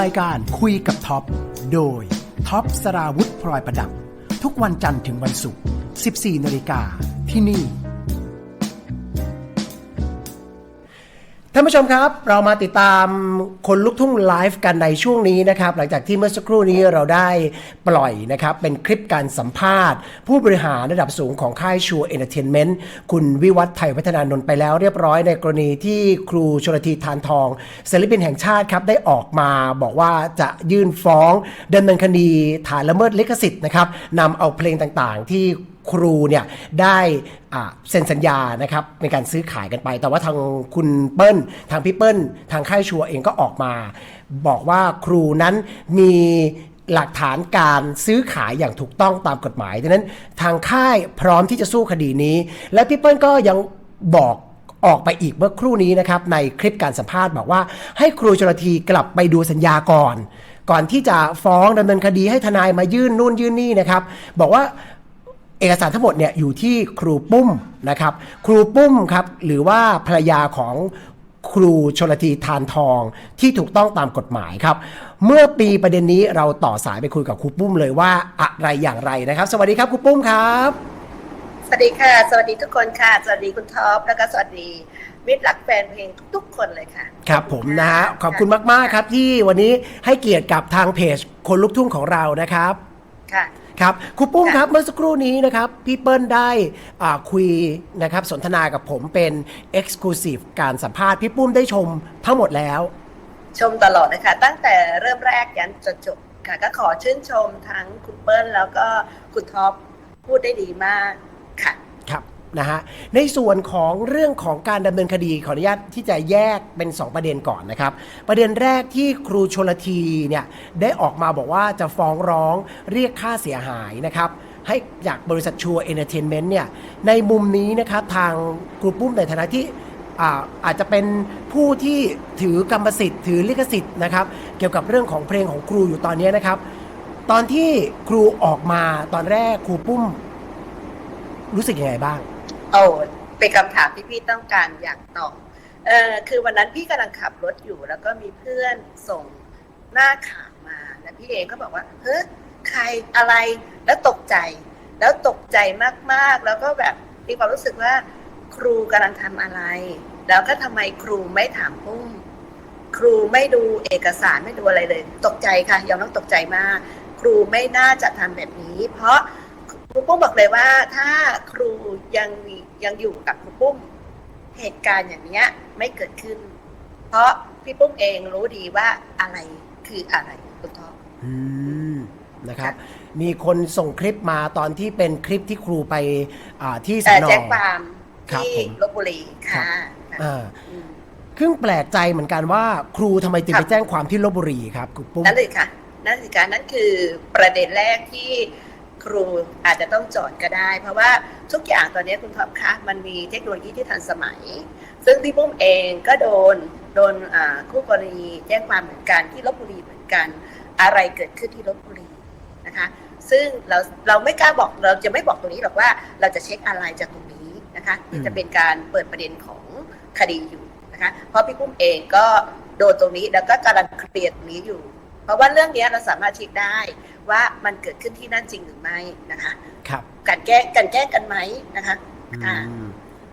รายการคุยกับท็อป โดยท็อปสราวุธพลอยประดับ ทุกวันจันทร์ถึงวันศุกร์ 14 นาฬิกาที่นี่ ท่านผู้ชมครับ เรามาติดตามคนลุกทุ่งไลฟ์กันในช่วงนี้นะครับ หลังจากที่เมื่อสักครู่นี้เราได้ปล่อยนะครับ เป็นคลิปการสัมภาษณ์ ผู้บริหารระดับสูงของค่ายชัวเอนเตอร์เทนเมนต์คุณวิวัฒน์ไทยวัฒนานนท์ไปแล้วเรียบร้อยในกรณีที่ครูชลทีทานทองศิลปินแห่งชาติครับได้ออกมาบอกว่าจะยื่นฟ้องดำเนินคดีฐานละเมิดลิขสิทธิ์นะครับนำเอาเพลงต่างๆ ที่ครูเนี่ยได้เซ็นสัญญานะครับในการซื้อขายกันไป แต่ว่าทางคุณเปิ้ล ทางพี่เปิ้ล ทางค่ายชัวเองก็ออกมา บอกว่าครูนั้นมีหลักฐานการซื้อขายอย่างถูกต้องตามกฎหมายดังนั้นทางค่ายพร้อมที่จะสู้คดีนี้ และพี่เปิ้ลก็ยังบอกออกไปอีกเมื่อครู่นี้นะครับในคลิปการสัมภาษณ์บอกว่าให้ครูชลทีกลับไปดูสัญญาก่อน ก่อนที่จะฟ้องดำเนินคดีให้ทนายมายื่นนู่นยื่นนี่นะครับ บอกว่า เอกสารทั้งหมดเนี่ยอยู่ที่ครูปุ้มนะครับ ครูปุ้มครับหรือว่าภรรยาของครูชลทีทานทองที่ถูกต้องตามกฎหมายครับ เมื่อปีประเด็นนี้เราต่อสายไปคุยกับครูปุ้มเลยว่าอะไรอย่างไรนะครับ สวัสดีครับครูปุ้มครับ สวัสดีค่ะ สวัสดีทุกคนค่ะ สวัสดีคุณท็อปแล้วก็สวัสดีมิตรรักแฟนเพลงทุก ๆ คนเลยค่ะ ครับผมนะฮะขอบคุณมาก ๆ ครับที่วันนี้ให้เกียรติกับทางเพจคนลุกทุ่งของเรานะครับ ค่ะ ครับครูปุ้มครับเมื่อสักครู่นี้นะครับพี่เปิ้ลได้อ่าคุยนะครับสนทนากับผมเป็น Exclusive การสัมภาษณ์พี่ปุ้มได้ชมทั้งหมดแล้ว ชมตลอดนะคะ ตั้งแต่เริ่มแรกยันจนจบค่ะ ก็ขอชื่นชมทั้งคุณเปิ้ลแล้วก็คุณท็อปพูดได้ดีมากค่ะ นะฮะในส่วนของเรื่องของการดำเนินคดีขออนุญาตที่จะแยกเป็น 2 ประเด็นก่อนนะครับ ประเด็นแรกที่ครูชลทีเนี่ยได้ออกมาบอกว่าจะฟ้องร้องเรียกค่าเสียหายนะครับให้จากบริษัทชัวเอนเตอร์เทนเมนต์เนี่ยในมุมนี้นะครับทางครูปุ้มในฐานะที่อาอาจจะเป็นผู้ที่ถือกรรมสิทธิ์ถือลิขสิทธิ์นะครับ เกี่ยวกับเรื่องของเพลงของครูอยู่ตอนนี้นะครับ ตอนที่ครูออกมาตอนแรกครูปุ้มรู้สึกยังไงบ้าง โอ้เป็นคำถามที่พี่ต้องการอยากตอบเออคือวันนั้นพี่กำลังขับรถอยู่ แล้วก็มีเพื่อนส่งหน้าข่าวมาแล้วพี่เองก็บอกว่าเฮ้ยใครอะไรแล้วตกใจ แล้วตกใจมากๆ แล้วก็แบบมีความรู้สึกว่า ครูกำลังทำอะไร แล้วก็ทำไมครูไม่ถามปุ้มครูไม่ดูเอกสารไม่ดูอะไรเลย ตกใจค่ะยอมรับตกใจมาก ครูไม่น่าจะทำแบบนี้ เพราะ ครูปุ้มบอกเลยว่าถ้าครูยังมียังอยู่กับครูปุ้มเหตุการณ์อย่างเนี้ยไม่เกิดขึ้น เพราะพี่ปุ้มเองรู้ดีว่าอะไรคืออะไรคุณท็อปอืมนะครับ มีคนส่งคลิปมาตอนที่เป็นคลิปที่ครูไปอ่าที่สเอ่อนอแจ้งความครับที่ผมลบบุรีค่ะค่ะอ่าอืมครึ่งแปลกใจเหมือนกันว่าครูทำไมจึงครับไปแจ้งความที่ลบบุรีครับครูปุ้มนั่นเลยค่ะนั่นสิคะนั่นคือประเด็นแรกที่ ครูอาจจะต้องจอดก็ได้ เพราะว่าทุกอย่างตอนนี้คุณท็อปคะมันมีเทคโนโลยีที่ทันสมัย ซึ่งพี่ปุ้มเองก็โดนโดนคู่กรณีแจ้งความเหมือนกันที่ลบบุรีเหมือนกัน อะไรเกิดขึ้นที่ลบบุรีนะคะซึ่งเราเราไม่กล้าบอกเราจะไม่บอกตรงนี้หรอกว่าเราจะเช็คอะไรจากตรงนี้นะคะที่จะเป็นการเปิดประเด็นของคดีอยู่นะคะเพราะพี่ปุ้มเองก็โดนตรงนี้แล้วก็กำลังเคลียร์ตรงนี้อยู่ เพราะว่าเรื่องนี้เราสามารถเช็คได้ ว่ามันเกิดขึ้นที่นั่นจริงหรือไม่นะคะ ครับการแก้กันแก้กันไหมนะคะอ่าอืม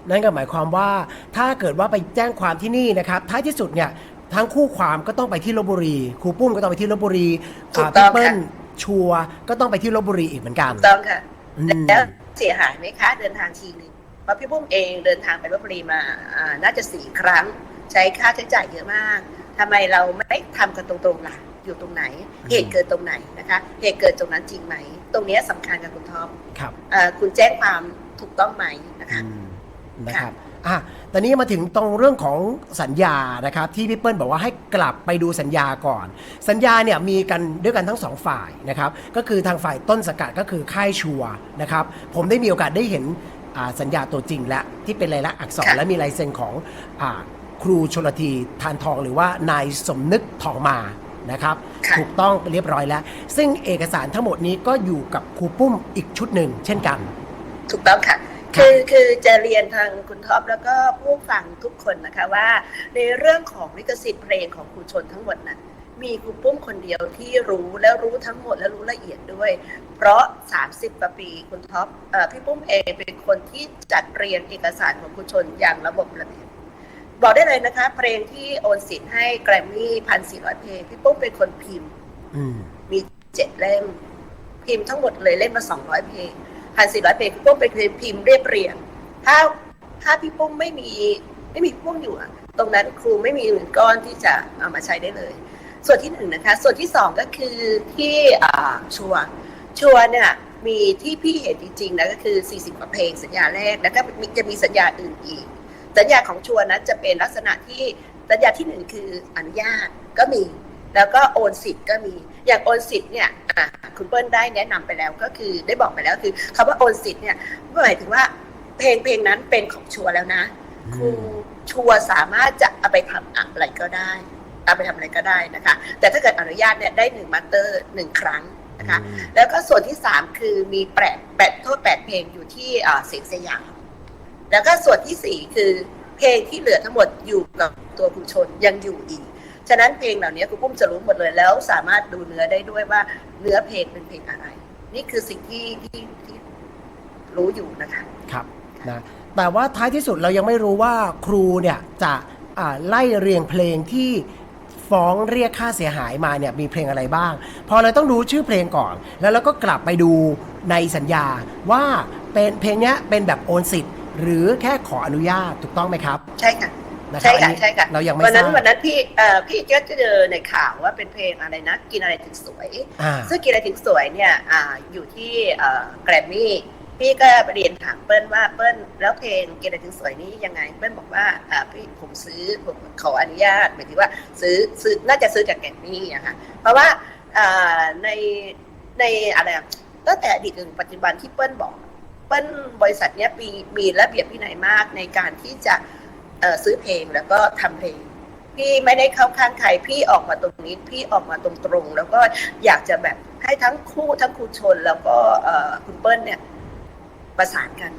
นั่นก็หมายความว่าถ้าเกิดว่าไปแจ้งความที่นี่นะครับท้ายที่สุดเนี่ยทั้งคู่ความก็ต้องไปที่ลบบุรีครูปุ้มก็ต้องไปที่ลบบุรีถูกอ่าต้พี่องเปิ้ลค่ะชัวร์ก็ต้องไปที่ลบบุรีอีกเหมือนกันถูกต้องค่ะอืมแล้วเสียหายไหมคะ เดินทางทีหนึงเพราะพี่ปุ้มเองเดินทางไปลบบุรีมาอ่าน่าจะสี่ครั้ง ใช้ค่าใช้จ่ายเยอะมากทำไมเราไม่ทำกันตรงๆล่ะ อยู่ตรงไหน เหตุเกิดตรงไหนนะคะ เหตุเกิดตรงนั้นจริงไหม ตรงเนี้ยสำคัญกับคุณท็อปครับเอ่อคุณแจ้งความถูกต้องไหมนะคะอืมนะครับอะตอนนี้มาถึงตรงเรื่องของสัญญานะครับ ที่พี่เปิ้ลบอกว่าให้กลับไปดูสัญญาก่อน สัญญาเนี่ยมีกันด้วยกันทั้งสองฝ่ายนะครับก็คือทางฝ่ายต้นสงกัดก็คือค่ายชัวร์นะครับผมได้มีโอกาสได้เห็นอ่าสัญญาตัวจริงและที่เป็นลายลักษณ์อักษรค่ะและมีลายเซ็นของอาครูชลทีทานทองหรือว่านายสมนึกทองมา นะครับค่ะถูกต้องเรียบร้อยแล้ว ซึ่งเอกสารทั้งหมดนี้ก็อยู่กับครูปุ้มอีกชุดหนึ่งเช่นกัน ถูกต้องค่ะคือคือจะเรียนทางคุณท็อปแล้วก็ผู้ฟังทุกคนนะคะว่า ในเรื่องของลิขสิทธิ์เพลงของครูชนทั้งหมดนั้นมีครูปุ้มคนเดียวที่รู้แล้วรู้ทั้งหมดและรู้ละเอียดด้วย เพราะ 30กว่าปีคุณท็อปเอ่อพี่ปุ้มเองเป็นคนที่จัดเรียนเอกสารของคุณชนอย่างระบบระเบียบ บอกได้เลยนะคะ เพลงที่โอนสิทธิ์ให้แกรมมี่พันสี่ร้อยเพลงพี่ปุ้มเป็นคนพิมพ์อืมมีเจ็ดเล่ม พิมพ์ทั้งหมดเลยเล่มละสองร้อยเพลงพันสี่ร้อยเพลงพี่ปุ้มเป็นคนพิมพ์เรียบเรียง ถ้าถ้าพี่ปุ้มไม่มีไม่มีพี่ปุ้มอยู่อะตรงนั้นครูไม่มีเงินก้อนที่จะเอามาใช้ได้เลย ส่วนที่หนึ่งนะคะ ส่วนที่สองก็คือที่อ่าชัวร์ชัวร์เนี่ยมีที่พี่เห็นจริงๆนะก็คือ 40 กว่าเพลงสัญญาแรก แล้วก็มีจะมีสัญญาอื่นอีก สัญญาของชัวร์นั้นจะเป็นลักษณะที่สัญญาที่หนึ่งคืออนุญาตก็มี แล้วก็โอนสิทธิ์ก็มี อย่างโอนสิทธิ์เนี่ยอะคุณเปิ้ลได้แนะนำไปแล้วก็คือได้บอกไปแล้วคือคำว่าโอนสิทธิ์เนี่ยหมายถึงว่าเพลงเพลงนั้นเป็นของชัวร์แล้วนะครูชัวร์สามารถจะเอาไปทำอะไรก็ได้เอาไปทำอะไรก็ได้นะคะ แต่ถ้าเกิดอนุญาตเนี่ยได้หนึ่งมาสเตอร์หนึ่งครั้งนะคะ แล้วก็ส่วนที่สามคือมีแปดแปดโทษแปดเพลงอยู่ที่อ่าเสียงสยาม แล้วก็ส่วนที่สี่คือเพลงที่เหลือทั้งหมดอยู่กับตัวครูชนยังอยู่อีก ฉะนั้นเพลงเหล่านี้ครูปุ้มจะรู้หมดเลยแล้วสามารถดูเนื้อได้ด้วยว่าเนื้อเพลงเป็นเพลงอะไร นี่คือสิ่งที่ที่ที่รู้อยู่นะคะครับนะแต่ว่าท้ายที่สุดเรายังไม่รู้ว่าครูเนี่ยจะไล่เรียงเพลงที่ฟ้องเรียกค่าเสียหายมาเนี่ยมีเพลงอะไรบ้าง พอเราต้องดูชื่อเพลงก่อน แล้วเราก็กลับไปดูในสัญญาว่าเป็นเพลงเนี้ยเป็นแบบโอนสิทธิ์ หรือแค่ขออนุญาตถูกต้องไหมครับ ใช่ค่ะนะครัใช่บอันค่ะนี้ใช่ค่ะเรายังไม่วันทนั้นราบวันนั้นพี่เอ่อพี่ก็เจอในข่าวว่าเป็นเพลงอะไรนะ กินอะไรถึงสวยอ่าซึ่งกินอะไรถึงสวยเนี่ยอ่าอยู่ที่เอ่อแกรมมี่พี่ก็ไปเรียนถามเปิ้ลว่าเปิ้ลแล้วเพลงกินอะไรถึงสวยนี้ยังไง เปิ้ลบอกว่าอ่าพี่ผมซื้อผมขออนุญาตหมายถึงว่าซื้อซื้อน่าจะซื้อจากแกรมมี่อะค่ะเพราะว่าอ่าในในอะไรอะตั้งแต่อดีตถึงปัจจุบันที่เปิ้ลบอก เปิ้ลบริษัทเนี้ยมีมีระเบียบวินัยมากในการที่จะซื้อเพลงแล้วก็ทำเพลง พี่ไม่ได้เข้าข้างใครพี่ออกมาตรงนี้ พี่ออกมาตรงๆ แล้วก็อยากจะแบบให้ทั้งคู่ทั้งครูชนแล้วก็คุณเปิ้ลเนี่ยประสานกัน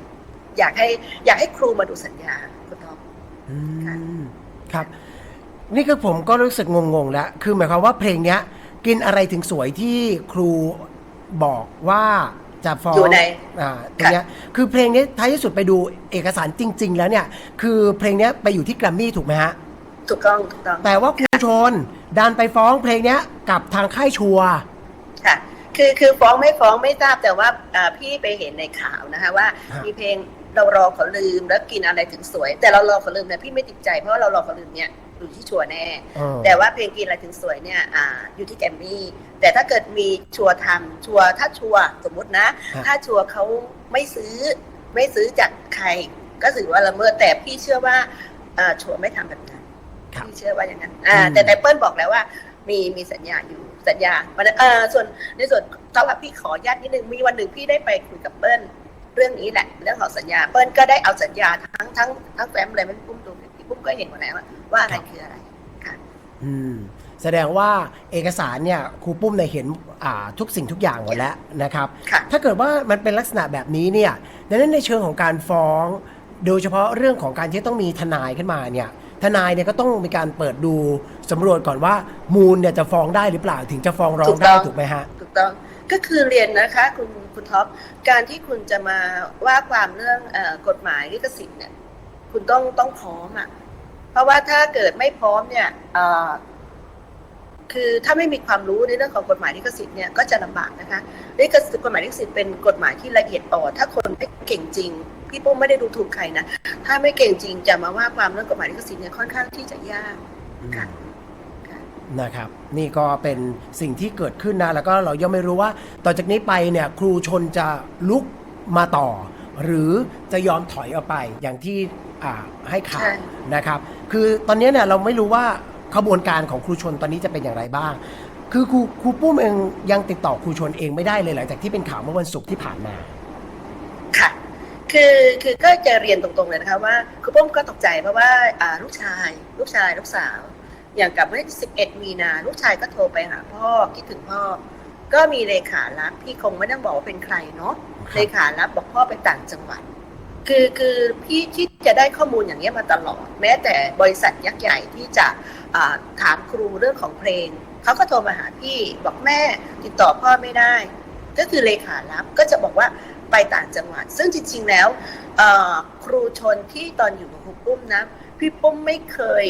อยากให้อยากให้ครูมาดูสัญญาคุณทอมอืมครับ นี่คือผมก็รู้สึกงงๆแล้ว คือหมายความว่าเพลงเนี้ย กินอะไรถึงสวยที่ครูบอกว่า จะฟ้องอยู่ในอ่าตรงเนี้ยคือเพลงนี้ท้ายที่สุดไปดูเอกสารจริง ๆ แล้วเนี่ย คือเพลงเนี้ยไปอยู่ที่แกรมมี่ถูกไหมฮะถูกต้องถูกต้องแต่ว่าครูชนดันไปฟ้องเพลงเนี้ยกับทางค่ายชัวร์ค่ะคือคือฟ้องไม่ฟ้องไม่ทราบแต่ว่าอ่าพี่ไปเห็นในข่าวนะคะว่ามีเพลง เรารอเขาลืมแล้วกินอะไรถึงสวย แต่เรารอเขาลืมเนี่ยพี่ไม่ติดใจเพราะว่าเรารอเขาลืมเนี่ยอยู่ที่ชัวร์แน่เออแต่ว่าเพลงกินอะไรถึงสวยเนี่ยอ่าอยู่ที่แกรมมี่ แต่ถ้าเกิดมีชัวร์ทำชัวร์ถ้าชัวร์สมมุตินะ ถ้าชัวร์เขาไม่ซื้อไม่ซื้อจากใคร ก็ถือว่าละเมิดแต่พี่เชื่อว่าเอ่อชัวร์ไม่ทำแบบนั้นครับพี่เชื่อว่าอย่างนั้นอ่าอืมแต่แต่เปิ้ลบอกแล้วว่า มีมีสัญญาอยู่สัญญาวันนั้นเออส่วนในส่วนตอนว่าพี่ขออนุญาตนิดนึงมีวันหนึ่งพี่ได้ไปคุยกับเปิ้ล เรื่องนี้แหละเรื่องของสัญญาเปิ้ลก็ได้เอาสัญญาทั้งทั้งทั้งแฟ้มเลยไม่ปุ้มดูพี่ปุ้มก็เห็นหมดแล้วว่าอะไรคืออะไรค่ะอืมแสดงว่าเอกสารเนี่ยครูปุ้มเนี่ยเห็นอ่าทุกสิ่งทุกอย่างหมดแล้วนะครับค่ะถ้าเกิดว่ามันเป็นลักษณะแบบนี้เนี่ยดังนั้นในเชิงของการฟ้อง โดยเฉพาะเรื่องของการที่ต้องมีทนายขึ้นมาเนี่ยทนายเนี่ยก็ต้องมีการเปิดดูสำรวจก่อนว่ามูลเนี่ยจะฟ้องได้หรือเปล่าถึงจะฟ้องร้องได้ถูกไหมฮะถูกต้อง ก็คือเรียนนะคะคุณคุณท็อปการที่คุณจะมาว่าความเรื่องอกฎหมายลิขสิทธิ์เนี่ย คุณต้องต้องพร้อมอะเพราะว่าถ้าเกิดไม่พร้อมเนี่ยคือถ้าไม่มีความรู้ในเรื่องของกฎหมายลิขสิทธิ์เนี่ยก็จะลำบากนะคะลิขสิทธิ์กฎหมายลิขสิทธิ์เป็นกฎหมายที่ละเอียดอ่อนถ้าคนไม่เก่งจริง พี่ปุ้มไม่ได้ดูถูกใครนะถ้าไม่เก่งจริงจะมาว่าความเรื่องกฎหมายลิขสิทธิ์เนี่ยค่อนข้างที่จะยากค่ะ นะครับนี่ก็เป็นสิ่งที่เกิดขึ้นนะแล้วก็เรายังไม่รู้ว่าต่อจากนี้ไปเนี่ยครูชนจะลุกมาต่อ หรือจะยอมถอยออกไปอย่างที่อ่าให้ข่าวใช่นะครับ คือตอนนี้เนี่ยเราไม่รู้ว่าขบวนการของครูชนตอนนี้จะเป็นอย่างไรบ้าง คือครูครูปุ้มเองยังติดต่อครูชนเองไม่ได้เลยหลังจากที่เป็นข่าวเมื่อวันศุกร์ที่ผ่านมาค่ะคือคือก็จะเรียนตรงๆเลยนะคะว่าคุณปุ้มก็ตกใจเพราะว่าอ่าลูกชาย ลูกชายลูกสาว อย่างกับเมื่อ 11 มีนาลูกชายก็โทรไปหาพ่อคิดถึงพ่อ ก็มีเลขารับพี่คงไม่ต้องบอกว่าเป็นใครเนาะครับเลขารับบอกพ่อไปต่างจังหวัด คือคือพี่ที่จะได้ข้อมูลอย่างนี้ยมาตลอด แม้แต่บริษัทยักษ์ใหญ่ที่จะอ่าถามครูเรื่องของเพลงเขาก็โทรมาหาพี่บอกแม่ติดต่อพ่อไม่ได้ ก็คือเลขารับก็จะบอกว่าไปต่างจังหวัด ซึ่งจริงๆแล้วเอ่อครูชนที่ตอนอยู่กับครูปุ้มนะพี่ปุ้มไม่เคย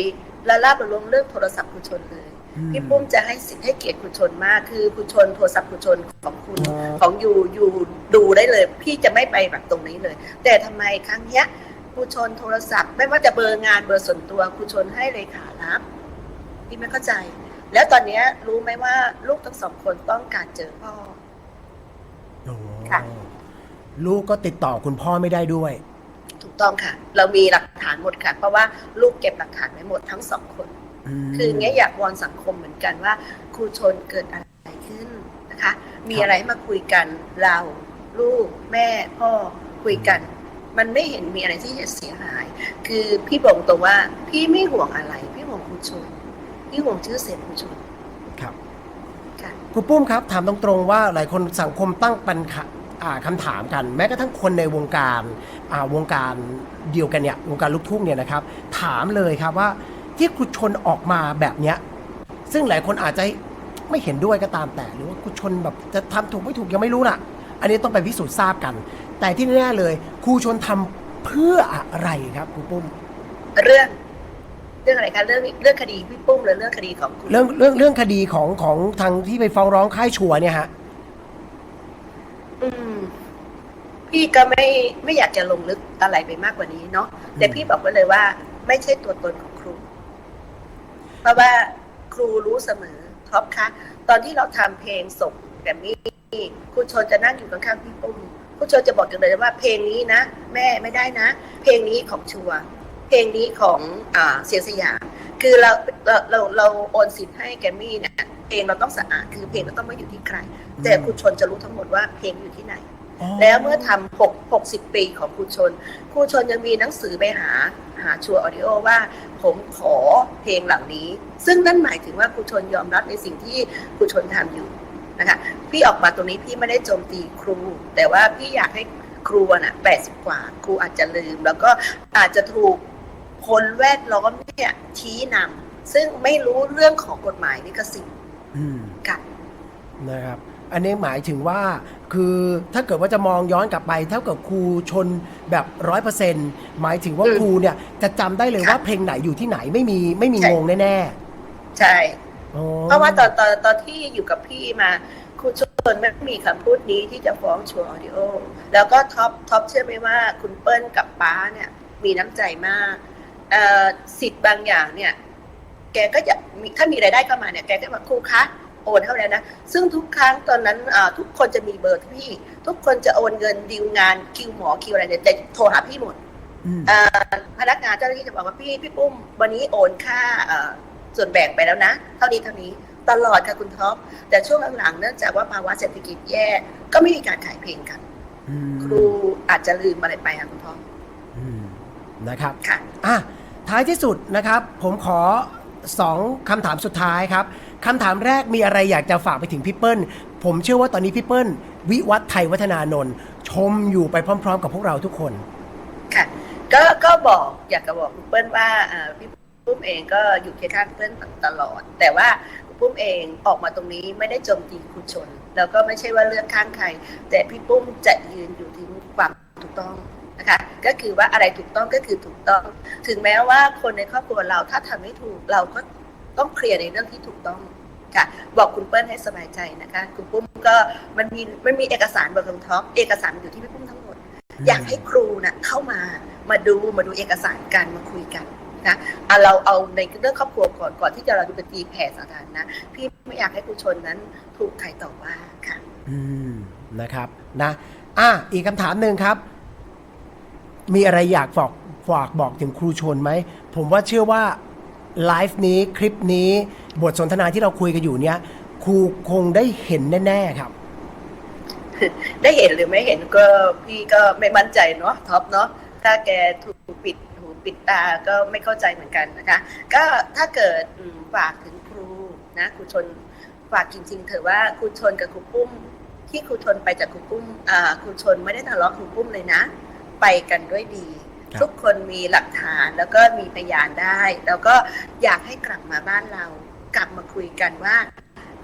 ละลาบละลวงเรื่องโทรศัพท์ครูชนเลยพี่ปุ้มจะให้สิทธิ์ให้เกียรติคุณชนมาก คือคุณชนโทรศัพท์คุณชนของคุณอ๋อของอยู่อยู่ดูได้เลย พี่จะไม่ไปแบบตรงนี้เลย แต่ทำไมครั้งเนี้ยคุณชนโทรศัพท์ ไม่ว่าจะเบอร์งานเบอร์ส่วนตัวคุณชนให้เลขารับพี่ไม่เข้าใจ แล้วตอนเนี้ยรู้ไหมว่าลูกทั้งสองคนต้องการเจอพ่อโอ้ค่ะลูกก็ติดต่อคุณพ่อไม่ได้ด้วย ถูกต้องค่ะ เรามีหลักฐานหมดค่ะ เพราะว่าลูกเก็บหลักฐานไว้หมดทั้งสองคนมคือเงี้ยอยากวอนสังคมเหมือนกันว่า ครูชนเกิดอะไรขึ้นนะคะ มีอะไรมาคุยกันเราลูกแม่พ่อคุยกัน มันไม่เห็นมีอะไรที่จะเสียหาย คือพี่บอกตรงว่า พี่ไม่ห่วงอะไร พี่ห่วงครูชนพี่ห่วงชื่อเสียงครูชนครับค่ะครูปุ้มครับ ถามตรงๆว่าหลายคนสังคมตั้งปัญหาอ่า คำถามกัน แม้กระทั่งคนในวงการอ่าวงการเดียวกันเนี่ยวงการลูกทุ่งเนี่ยนะครับถามเลยครับว่าที่ครูชนออกมาแบบเนี้ยซึ่งหลายคนอาจจะไม่เห็นด้วยก็ตามแต่ หรือว่าครูชนแบบจะทำถูกไม่ถูกยังไม่รู้น่ะ อันนี้ต้องไปพิสูจน์ทราบกัน แต่ที่แน่ๆเลยครูชนทำเพื่ออะไรครับครูปุ้ม เรื่องเรื่องอะไรคะเรื่องเรื่องคดีพี่ปุ้มหรือเรื่องคดีของคุณเรื่องเรื่องเรื่องคดีของของทางที่ไปฟ้องร้องค่ายชัวร์เนี่ยฮะ อืม พี่ก็ไม่ไม่อยากจะลงลึกอะไรไปมากกว่านี้เนาะแต่พี่บอกไว้เลยว่า ไม่ใช่ตัวตนของครู เพราะว่าครูรู้เสมอท็อปคะตอนที่เราทำเพลงส่งแบบนี้ครูชนจะนั่งอยู่ข้างๆพี่ปุ้มครูชนจะบอกอย่างเลยว่าเพลงนี้นะแม่ไม่ได้นะ เพลงนี้ของชัวร์เพลงนี้ของอ่าเสียงสยามคือเราเราเราเราโอนสิทธิ์ให้แกรมมี่เนี่ยเพลงเราต้องสะอาดคือเพลงเราต้องไม่อยู่ที่ใคร แต่ครูชนจะรู้ทั้งหมดว่าเพลงอยู่ที่ไหน แล้วเมื่อทำหกหกสิบปีของครูชนครูชนยังมีหนังสือไปหาหาชัวร์ออดิโอว่าผมขอเพลงเหล่านี้ ซึ่งนั่นหมายถึงว่าครูชนยอมรับในสิ่งที่ครูชนทำอยู่นะคะพี่ออกมาตรงนี้พี่ไม่ได้โจมตีครู แต่ว่าพี่อยากให้ครูน่ะแปดสิบกว่า ครูอาจจะลืม แล้วก็อาจจะถูกคนแวดล้อมเนี่ยชี้นำซึ่งไม่รู้เรื่องของกฎหมายนี่ก็สิ่งอืมกันนะครับ อันนี้หมายถึงว่าคือถ้าเกิดว่าจะมองย้อนกลับไปเท่ากับครูชนแบบร้อยเปอร์เซ็นหมายถึงว่าอืมครูเนี่ยจะจำได้เลยค่ะว่าเพลงไหนอยู่ที่ไหนไม่มีไม่มีใช่งงแน่ใช่ๆอ๋อเพราะว่าตอนตอนตอนที่อยู่กับพี่มาครูชนไม่มีคำพูดนี้ที่จะฟ้องชัวร์ออดิโอแล้วก็ท็อปท็อปเชื่อไหมว่าคุณเปิ้ลกับป้าเนี่ย มีน้ำใจมากเอ่อสิทธิ์บางอย่างเนี่ย แกก็จะมีถ้ามีรายได้เข้ามาเนี่ยแกก็บอกครูคะ โอนเข้าแล้วนะ ซึ่งทุกครั้งตอนนั้นอ่าทุกคนจะมีเบอร์พี่ ทุกคนจะโอนเงินดีลงานคิวหมอคิวอะไรเนี่ยแต่โทรหาพี่หมดอืมเอ่อพนักงานเจ้าหน้าที่จะบอกว่าพี่พี่ปุ้ม วันนี้โอนค่าเอ่อส่วนแบ่งไปแล้วนะ เท่านี้เท่านี้ตลอดค่ะคุณท็อปแต่ช่วงหลังๆเนื่องจากว่าภาวะเศรษฐกิจแย่ก็ไม่มีการขายเพลงกันอืมครูอาจจะลืมอะไรไปค่ะคุณท็อปอืมนะครับค่ะอะท้ายที่สุดนะครับ ผมขอสองคำถามสุดท้ายครับ คำถามแรกมีอะไรอยากจะฝากไปถึงพี่เปิ้ล ผมเชื่อว่าตอนนี้พี่เปิ้ล วิวัฒน์ไทยวัฒนานนท์ชมอยู่ไปพร้อม ๆ กับพวกเราทุกคน ค่ะ ก็ก็บอกอยากจะบอกคุณเปิ้ลว่าพี่ปุ้มเองก็อยู่เคียงข้างเปิ้ลตลอด แต่ว่าคุณปุ้มเองออกมาตรงนี้ไม่ได้โจมตีคุณชน แล้วก็ไม่ใช่ว่าเลือกข้างใคร แต่พี่ปุ้มจะยืนอยู่ที่ความถูกต้องนะคะก็คือว่าอะไรถูกต้องก็คือถูกต้อง ถึงแม้ว่าคนในครอบครัวเราถ้าทำไม่ถูกเราก็ ต้องเคลียร์ในเรื่องที่ถูกต้องค่ะบอกคุณเปิ้ลให้สบายใจนะคะคุณปุ้มก็มันมีมันมีเอกสารบนคำท็อปเอกสารมันอยู่ที่พี่ปุ้มทั้งหมด อยากให้ครูนะเข้ามามาดูมาดูเอกสารกันมาคุยกันนะเอาเราเอาในเรื่องครอบครัวก่อนก่อนที่จะเราดูเป็นตีแผ่สาธารณะพี่ไม่อยากให้ครูชนนั้นถูกใครต่อว่าค่ะ อืมนะครับนะอะอีกคำถามหนึ่งครับ มีอะไรอยากฝากฝากบอกถึงครูชนไหมผมว่าเชื่อว่า ไลฟ์นี้คลิปนี้บทสนทนาที่เราคุยกันอยู่เนี้ยครูคงได้เห็นแน่ ๆ ครับ ได้เห็นหรือไม่เห็นก็พี่ก็ไม่มั่นใจเนาะท็อปเนาะถ้าแกถูกปิดหูปิดตาก็ไม่เข้าใจเหมือนกันนะคะ ก็ถ้าเกิดฝากถึงครูนะครูชนฝากจริง ๆ เถอะว่าครูชนกับครูปุ้ม ที่ครูชนไปจากครูปุ้มครูชนไม่ได้ทะเลาะครูปุ้มเลยนะ ไปกันด้วยดี ทุกคนมีหลักฐานแล้วก็มีพยานได้ แล้วก็อยากให้กลับมาบ้านเรา กลับมาคุยกันว่า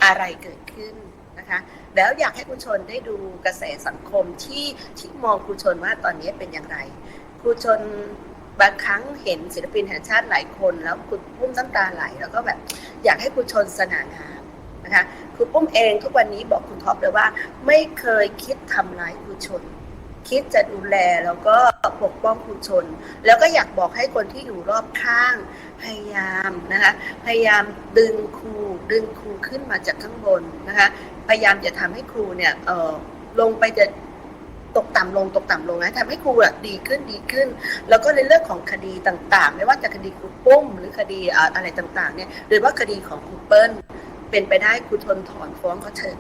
อะไรเกิดขึ้นนะคะ แล้วอยากให้คุณชนได้ดูกระแสสังคมที่ที่มองครูชนว่าตอนนี้เป็นอย่างไรครูชนบางครั้งเห็นศิลปินแห่งชาติหลายคน แล้วคุณปุ้มน้ำตาไหลแล้วก็แบบอยากให้ครูชนสง่างามนะคะครูปุ้มเองทุกวันนี้บอกคุณท็อปเลยว่า ไม่เคยคิดทำร้ายครูชน คิดจะดูแลแล้วก็ปกป้องครูชน แล้วก็อยากบอกให้คนที่อยู่รอบข้าง พยายามนะคะพยายามดึงครูดึงครูขึ้นมาจากข้างบนนะคะพยายามจะทำให้ครูเนี่ยเออลงไปจะตกต่ำลงตกต่ำลงนะทำให้ครูดีขึ้นดีขึ้น แล้วก็ในเรื่องของคดีต่างๆ ไม่ว่าจะคดีครูปุ้ม หรือคดีอ่าอะไรต่างๆเนี่ยหรือว่าคดีของครูเปิ้ลเป็นไปได้ครูทนถอนฟ้องเขาเถอะ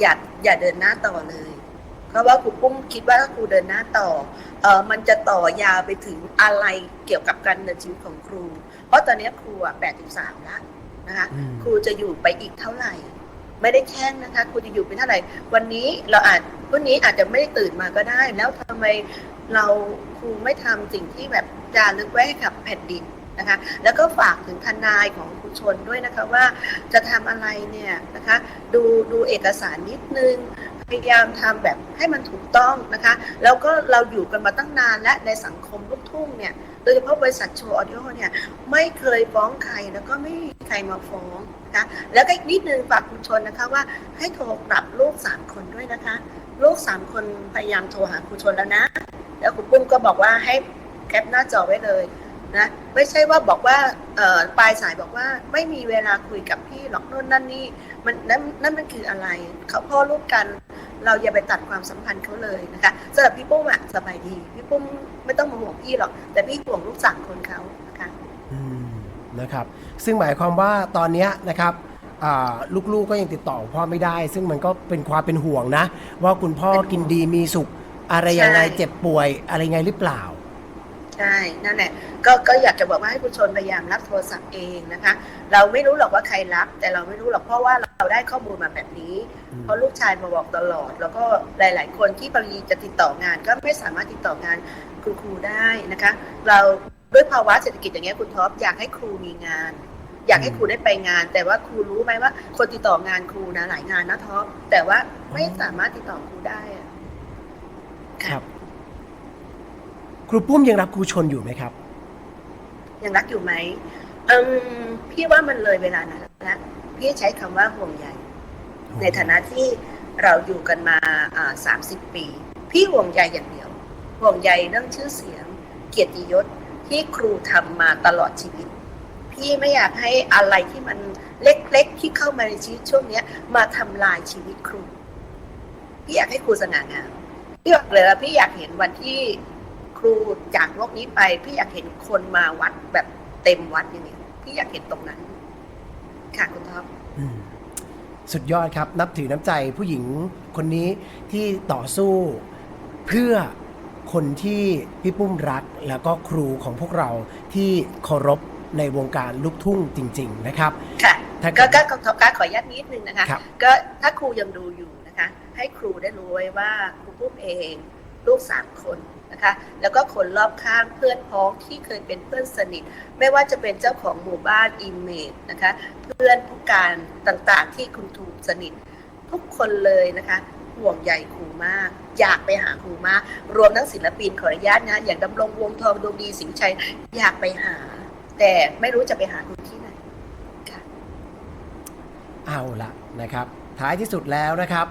อย่าอย่าเดินหน้าต่อเลย เพราะว่าครูปุ้มคิดว่าถ้าครูเดินหน้าต่อเออมันจะต่อยาวไปถึงอะไรเกี่ยวกับการดำเนินชีวิตของครู เพราะตอนนี้ครูอะ83แล้วนะคะอืมครูจะอยู่ไปอีกเท่าไหร่ ไม่ได้แช่งนะคะครูจะอยู่เป็นเท่าไหร่ วันนี้เราอาจพรุ่งนี้อาจจะไม่ได้ตื่นมาก็ได้ แล้วทำไมเราครูไม่ทำสิ่งที่แบบจารึกไว้ให้กับแผ่นดินนะคะแล้วก็ฝากถึงทนายของครูชนด้วยนะคะว่าจะทำอะไรเนี่ยนะคะดูดูเอกสารนิดนึง พยายามทำแบบให้มันถูกต้องนะคะ แล้วก็เราอยู่กันมาตั้งนานและในสังคมลูกทุ่งเนี่ยโดยเฉพาะบริษัทโชว์ออดิโอเนี่ยไม่เคยฟ้องใครแล้วก็ไม่มีใครมาฟ้องนะคะแล้วก็อีกนิดนึงฝากคุณชนนะคะว่าให้โทรกลับลูกสามคนด้วยนะคะ ลูกสามคนพยายามโทรหาคุณชนแล้วนะ แล้วคุณปุ้มก็บอกว่าให้แคปหน้าจอไว้เลยนะไม่ใช่ว่าบอกว่าปลายสายบอกว่าไม่มีเวลาคุยกับพี่หรอกโน่นนั่นนี่มันนั่นนั่นมันคืออะไร เขาพ่อลูกกัน เราอย่าไปตัดความสัมพันธ์เขาเลยนะคะสำหรับพี่ปุ้มอะสบายดี พี่ปุ้มไม่ต้องมาห่วงพี่หรอก แต่พี่ห่วงลูกสามคนเขานะคะอืมนะครับ ซึ่งหมายความว่าตอนเนี้ยนะครับอ่าลูกๆก็ยังติดต่อพ่อไม่ได้ ซึ่งมันก็เป็นความเป็นห่วงนะ ว่าคุณพ่อกินดีมีสุข อะไรยังไงใช่เจ็บป่วยอะไรไงหรือเปล่า ใช่นั่นแหละก็ก็อยากจะบอกว่าให้ผู้ชนพยายามรับโทรศัพท์เองนะคะ เราไม่รู้หรอกว่าใครรับ แต่เราไม่รู้หรอกเพราะว่าเราได้ข้อมูลมาแบบนี้อืมเพราะลูกชายมาบอกตลอด แล้วก็หลาย ๆ คนที่บางทีจะติดต่องาน ก็ไม่สามารถติดต่องานคุณครูได้นะคะ เราด้วยภาวะเศรษฐกิจอย่างเงี้ยคุณท็อปอยากให้ครูมีงาน อยากให้ครูได้ไปงาน แต่ว่าครูรู้ไหมว่า คนติดต่องานครูนะหลายงานนะท็อปแต่ว่าไม่สามารถติดต่อครูได้อะครับค รูปุ้มยังรับครูชนอยู่ไหมครับ ยังรักอยู่ไหมอืมพี่ว่ามันเลยเวลานั้นแล้วพี่ใช้คำว่าห่วงใยในฐานะที่เราอยู่กันมาอ่าสามสิบปี พี่ห่วงใยอย่างเดียว ห่วงใยเรื่องชื่อเสียง เกียรติยศที่ครูทำมาตลอดชีวิต พี่ไม่อยากให้อะไรที่มันเล็กๆที่เข้ามาในชีวิตช่วงเนี้ย มาทำลายชีวิตครู พี่อยากให้ครูสง่างามพี่บอกเลยว่าพี่อยากเห็นวันที่ รูจากโลกนี้ไป พี่อยากเห็นคนมาวัดแบบเต็มวัดอย่างนี้พี่อยากเห็นตรงนั้น ค่ะคุณท็อปอืมสุดยอดครับ นับถือน้ำใจผู้หญิงคนนี้ที่ต่อสู้เพื่อคนที่พี่ปุ้มรัก แล้วก็ครูของพวกเราที่เคารพในวงการลูกทุ่งจริง ๆ นะครับ ค่ะถ้าเกิก็ดก็ขอขอขออนุญาตนิดนึงนะคะครับก็ถ้าครูยังดูอยู่นะคะ ให้ครูได้รู้ไว้ว่าครูปุ้มเอง ลูกสามคน นะคะ แล้วก็คนรอบข้างเพื่อนพ้องที่เคยเป็นเพื่อนสนิท ไม่ว่าจะเป็นเจ้าของหมู่บ้านอิมเมจนะคะ เพื่อนผู้การต่างๆ ที่คุณถูกสนิท ทุกคนเลยนะคะห่วงใยครูมาก อยากไปหาครูมาก รวมทั้งศิลปินขออนุญาตนะ อย่างดำรงวงทองดวงดีสิงห์ชัยอยากไปหา แต่ไม่รู้จะไปหาครูที่ไหนค่ะเอาละนะครับ ท้ายที่สุดแล้วนะครับ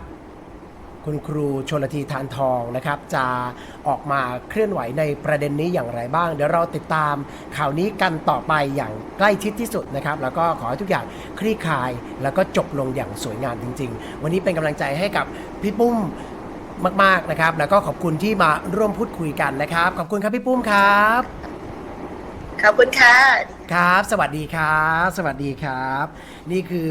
คุณครูชนละทีทานทองนะครับ จะออกมาเคลื่อนไหวในประเด็นนี้อย่างไรบ้าง เดี๋ยวเราติดตามข่าวนี้กันต่อไปอย่างใกล้ชิดที่สุดนะครับ แล้วก็ขอให้ทุกอย่างคลี่คลาย แล้วก็จบลงอย่างสวยงามจริง ๆ วันนี้เป็นกำลังใจให้กับพี่ปุ้มมาก ๆนะครับ แล้วก็ขอบคุณที่มาร่วมพูดคุยกันนะครับ ขอบคุณครับพี่ปุ้มครับ ขอบคุณค่ะครับ สวัสดีครับ สวัสดีครับ นี่คือ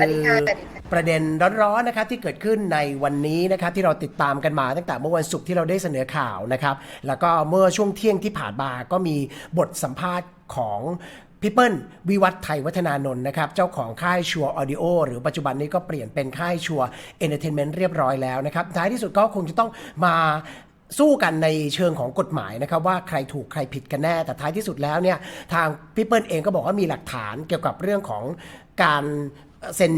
ประเด็นร้อนๆนะครับที่เกิดขึ้นในวันนี้นะครับที่เราติดตามกันมาตั้งแต่เมื่อวันศุกร์ที่เราได้เสนอข่าวนะครับ แล้วก็เมื่อช่วงเที่ยงที่ผ่านมาก็มีบทสัมภาษณ์ของพี่เปิ้ลวิวัฒน์ไทยวัฒนานนท์นะครับ เจ้าของค่ายชัวออดิโอหรือปัจจุบันนี้ก็เปลี่ยนเป็นค่ายชัวเอนเตอร์เทนเมนต์เรียบร้อยแล้วนะครับ ท้ายที่สุดก็คงจะต้องมาสู้กันในเชิงของกฎหมายนะครับว่าใครถูกใครผิดกันแน่ แต่ท้ายที่สุดแล้วเนี่ยทางพี่เปิ้ลเองก็บอกว่ามีหลักฐานเกี่ยวกับเรื่องของการเซ็น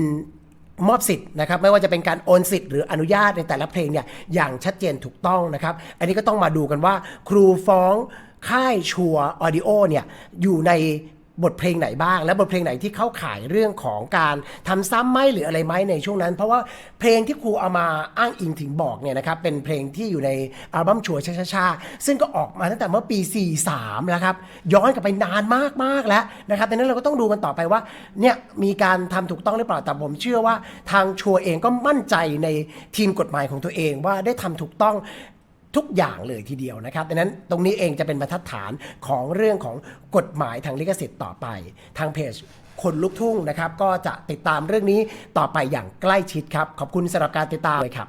มอบสิทธิ์นะครับไม่ว่าจะเป็นการโอนสิทธิ์หรืออนุญาตในแต่ละเพลงเนี่ยอย่างชัดเจนถูกต้องนะครับ อันนี้ก็ต้องมาดูกันว่า ครูฟ้องค่ายชัวออดิโอเนี่ยอยู่ใน บทเพลงไหนบ้าง และบทเพลงไหนที่เข้าขายเรื่องของการทำซ้ำไหมหรืออะไรไหมในช่วงนั้น เพราะว่าเพลงที่ครูเอามาอ้างอิงถึงบอกเนี่ยนะครับเป็นเพลงที่อยู่ในอัลบั้มชัวชาชาชาซึ่งก็ออกมาตั้งแต่เมื่อปี 43 แล้วครับย้อนกลับไปนานมากๆแล้วนะครับดังนั้นเราก็ต้องดูกันต่อไปว่าเนี่ยมีการทำถูกต้องหรือเปล่าแต่ผมเชื่อว่าทางชัวเองก็มั่นใจในทีมกฎหมายของตัวเองว่าได้ทำถูกต้อง ทุกอย่างเลยทีเดียวนะครับดังนั้นตรงนี้เองจะเป็นบรรทัดฐานของเรื่องของกฎหมายทางลิขสิทธิ์ต่อไป ทางเพจคนลุกทุ่งนะครับ ก็จะติดตามเรื่องนี้ต่อไปอย่างใกล้ชิดครับ ขอบคุณสำหรับการติดตามเลยครับ